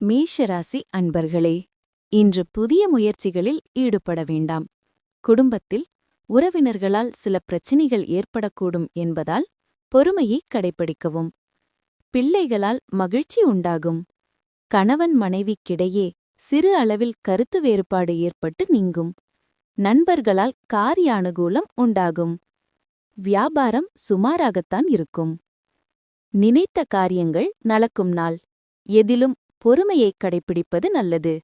மேஷராசி அன்பர்களே இன்று புதிய முயற்சிகளில் ஈடுபட வேண்டாம். குடும்பத்தில் உறவினர்களால் சில பிரச்சினைகள் ஏற்படக்கூடும் என்பதால் பொறுமையை கடைப்பிடிக்கவும். பிள்ளைகளால் மகிழ்ச்சி உண்டாகும். கணவன் மனைவிக்கிடையே சிறு அளவில் கருத்து வேறுபாடு ஏற்பட்டு நீங்கும். நண்பர்களால் காரிய அனுகூலம் உண்டாகும். வியாபாரம் சுமாராகத்தான் இருக்கும். நினைத்த காரியங்கள் நடக்கும் நாள். எதிலும் பொறுமையைக் கடைப்பிடிப்பது நல்லது.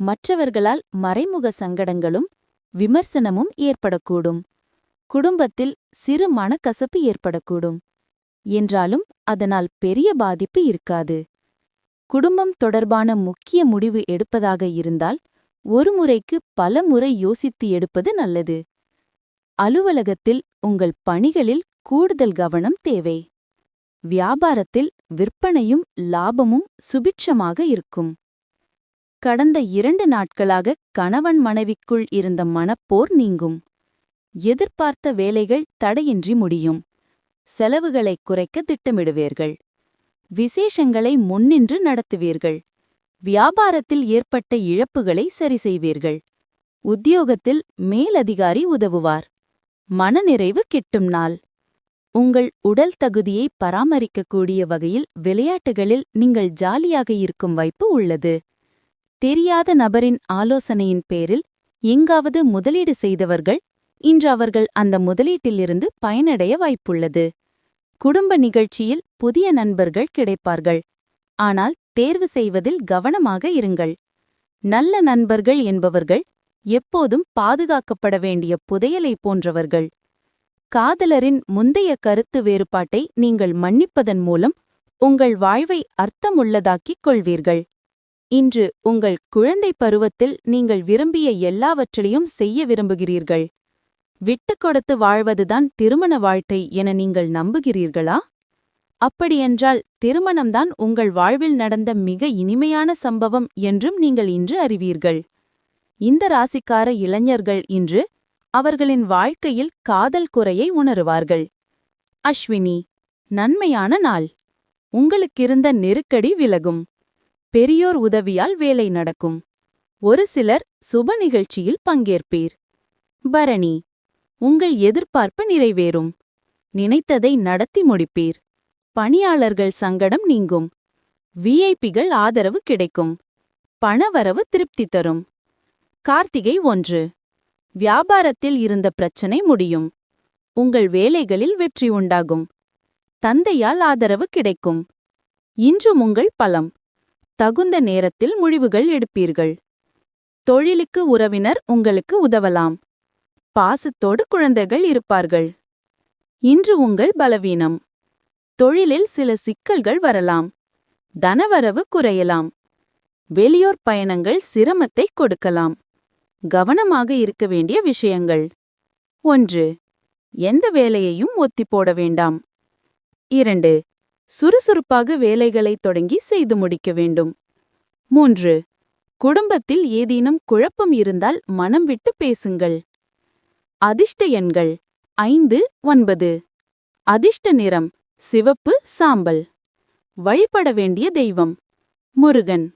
மற்றவர்களால் மறைமுக சங்கடங்களும் விமர்சனமும் ஏற்படக்கூடும். குடும்பத்தில் சிறு மனக்கசப்பு ஏற்படக்கூடும். என்றாலும் அதனால் பெரிய பாதிப்பு இருக்காது. குடும்பம் தொடர்பான முக்கிய முடிவு எடுப்பதாக இருந்தால் ஒரு முறைக்கு பல முறை யோசித்து எடுப்பது நல்லது. அலுவலகத்தில் உங்கள் பணிகளில் கூடுதல் கவனம் தேவை. வியாபாரத்தில் விற்பனையும் லாபமும் சுபிட்சமாக இருக்கும். கடந்த இரண்டு நாட்களாக கணவன் மனைவிக்குள் இருந்த மனப்போர் நீங்கும். எதிர்பார்த்த வேலைகள் தடையின்றி முடியும். செலவுகளை குறைக்க திட்டமிடுவீர்கள். விசேஷங்களை முன்னின்று நடத்துவீர்கள். வியாபாரத்தில் ஏற்பட்ட இழப்புகளை சரி செய்வீர்கள் உத்தியோகத்தில் மேலதிகாரி உதவுவார். மனநிறைவு கிட்டும் நாள். உங்கள் உடல் தகுதியை பராமரிக்கக்கூடிய வகையில் விளையாட்டுகளில் நீங்கள் ஜாலியாக இருக்கும் வாய்ப்பு உள்ளது. தெரியாத நபரின் ஆலோசனையின் பேரில் எங்காவது முதலீடு செய்தவர்கள் இன்று அவர்கள் அந்த முதலீட்டிலிருந்து பயனடைய வாய்ப்புள்ளது. குடும்ப நிகழ்ச்சியில் புதிய நண்பர்கள் கிடைப்பார்கள். ஆனால் தேர்வு செய்வதில் கவனமாக இருங்கள். நல்ல நண்பர்கள் என்பவர்கள் எப்போதும் பாதுகாக்கப்பட வேண்டிய புதையலை போன்றவர்கள். காதலரின் முந்தைய கருத்து வேறுபாட்டை நீங்கள் மன்னிப்பதன் மூலம் உங்கள் வாழ்வை அர்த்தமுள்ளதாக்கிக் கொள்வீர்கள். இன்று உங்கள் குழந்தை பருவத்தில் நீங்கள் விரும்பிய எல்லாவற்றிலையும் செய்ய விரும்புகிறீர்கள். விட்டுக் கொடுத்து வாழ்வதுதான் திருமண வாழ்க்கை என நீங்கள் நம்புகிறீர்களா? அப்படியென்றால் திருமணம்தான் உங்கள் வாழ்வில் நடந்த மிக இனிமையான சம்பவம் என்றும் நீங்கள் இன்று அறிவீர்கள். இந்த ராசிக்கார இளைஞர்கள் இன்று அவர்களின் வாழ்க்கையில் காதல் குறையை உணருவார்கள். அஸ்வினி நன்மையான நாள். உங்களுக்கிருந்த நெருக்கடி விலகும். பெரியோர் உதவியால் வேலை நடக்கும். ஒரு சிலர் சுப நிகழ்ச்சியில் பங்கேற்பீர். பரணி உங்கள் எதிர்பார்ப்பு நிறைவேறும். நினைத்ததை நடத்தி முடிப்பீர். பணியாளர்கள் சங்கடம் நீங்கும். விஐபிகள் ஆதரவு கிடைக்கும். பணவரவு திருப்தி தரும். கார்த்திகை ஒன்று. வியாபாரத்தில் இருந்த பிரச்சனை முடியும். உங்கள் வேலைகளில் வெற்றி உண்டாகும். தந்தையால் ஆதரவு கிடைக்கும். இன்றும் உங்கள் பலம். தகுந்த நேரத்தில் முடிவுகள் எடுப்பீர்கள். தொழிலுக்கு உறவினர் உங்களுக்கு உதவலாம். பாசத்தோடு குழந்தைகள் இருப்பார்கள். இன்று உங்கள் பலவீனம். தொழிலில் சில சிக்கல்கள் வரலாம். தனவரவு குறையலாம். வெளியோர் பயணங்கள் சிரமத்தை கொடுக்கலாம். கவனமாக இருக்க வேண்டிய விஷயங்கள். ஒன்று எந்த வேலையையும் ஒத்தி போட வேண்டாம். இரண்டு சுறுசுறுப்பாக வேலைகளை தொடங்கி செய்து முடிக்க வேண்டும். மூன்று குடும்பத்தில் ஏதேனும் குழப்பம் இருந்தால் மனம் விட்டு பேசுங்கள். அதிர்ஷ்ட எண்கள் ஐந்து ஒன்பது. அதிர்ஷ்ட நிறம் சிவப்பு சாம்பல். வழிபட வேண்டிய தெய்வம் முருகன்.